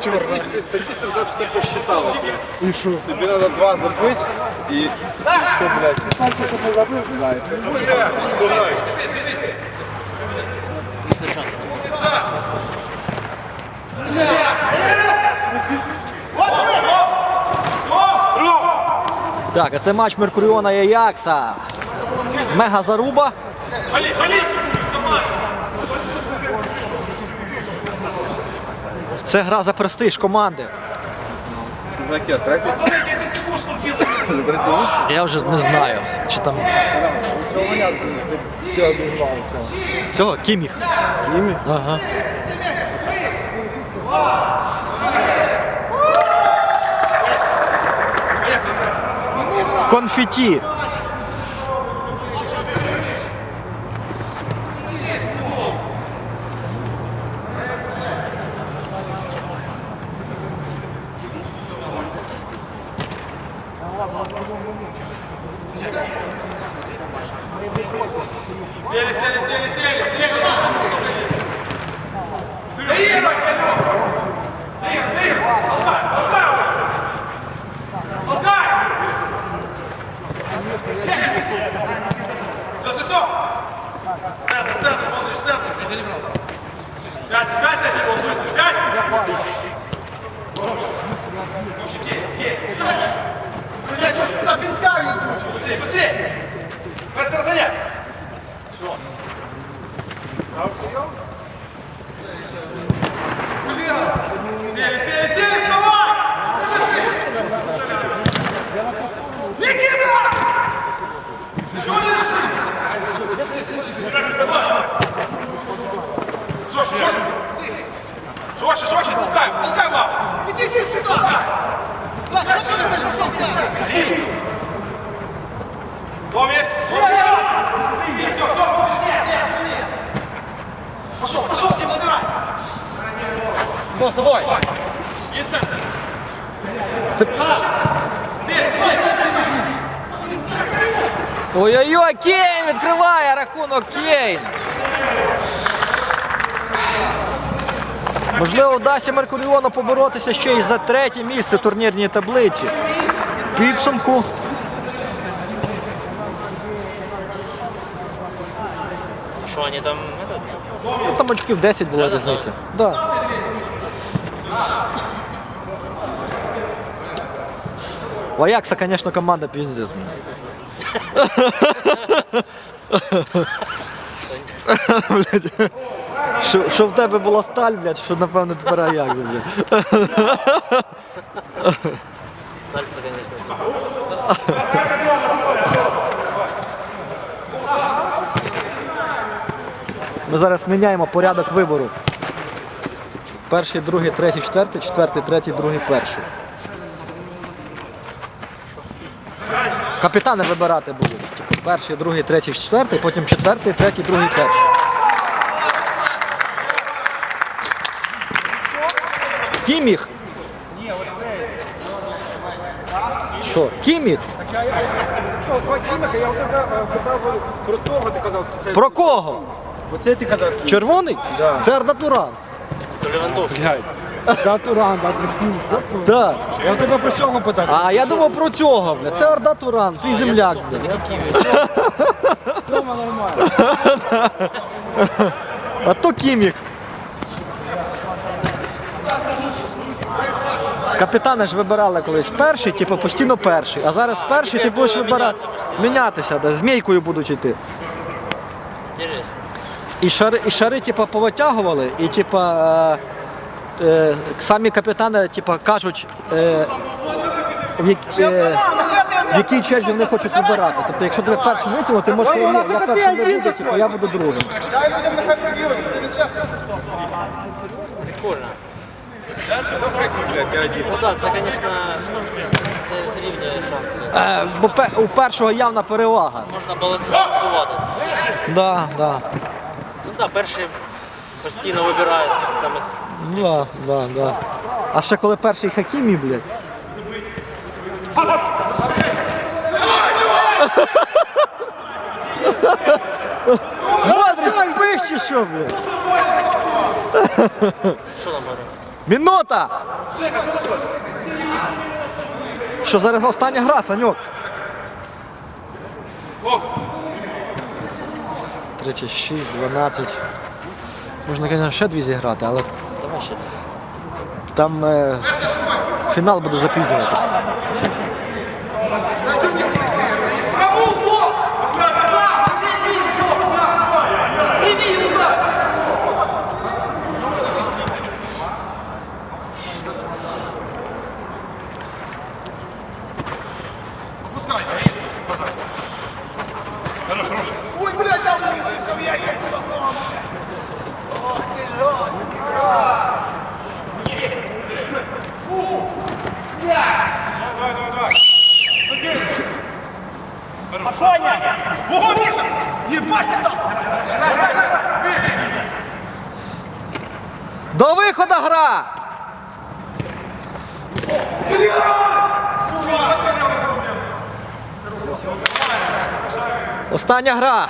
Статисты, статисты уже все посчитали, блядь. И что? Тебе надо два забыть и, и все, блядь. Так, а це матч Меркуріона і Аякса. Мега заруба. Це гра за престиж команди. Я вже не знаю, чи там. Цього Кіміх. Кіміх? Ага. Конфеті. Все, все, все. Центр, центр, смотришь, центр. Пять, пять, его быстро, пять. Сели, сели, сели, вставай! Никита! Чего лежишь? Жестче, жестче. Жестче, жестче, толкай, толкай, мам. Иди сюда. Влад, что ты зашел в Сели. Ой-ой-ой, Кейн відкриває рахунок Кейн. Можливо, вдасться Меркуріону поборотися ще й за третє місце турнірній таблиці. Підсумку. Что они там? Ну, там очків 10 була різниця. Да. У Аякса, звісно, команда піздець. Блядь. Що, що в тебе була сталь, блядь, що напевно тепер Аякс, блядь. Стальцы, конечно. Ми зараз міняємо порядок вибору. Перший, другий, третій, четвертий, четвертий, третій, другий, перший. Капітани вибирати будуть. Типу, перший, другий, третій, четвертий, потім четвертий, третій, другий, перший. Кіміх? Що? Кіміх? Що, два кіміка, я у тебе питав про того, ти казав, Про кого? оце ти казав. Червоний? Да. Це Ардатуран. То Левандовский. Да, Туран, да, це кімік. Так. Я тебе про цього питав. А я думав про цього, бля. Це Орда Туран, твій земляк, бля. Цьому нормально. А то Кімік. Капітани ж вибирали колись перший, типу постійно перший. А зараз перший ти будеш вибирати. Мінятися, да, змійкою будуть йти. Интересно. І шари, і шари типу, повитягували, і типу, е, е, самі капітани типу, кажуть, е, в, як, е, в якій черзі вони хочуть вибирати. Тобто, якщо тебе першим витягнув, ти можеш сказати, «Ні, я першим не буду, типу, я буду другим. Прикольно. Ну це, конечно, це зрівнює шанси. Е, бо пе- у першого явна перевага. Можна балансувати. Да, да. Ну да, перший постійно вибирає саме с- Да, да, да. А ще коли перший Хакімі, блядь. Вот, що, вище що, блядь? Що там говорить? Минута! Що зараз остання гра, Санюк? 36, 12. Можна, звісно, ще дві зіграти, але там е, фінал буде запізнюватися. До виходу гра! Остання гра.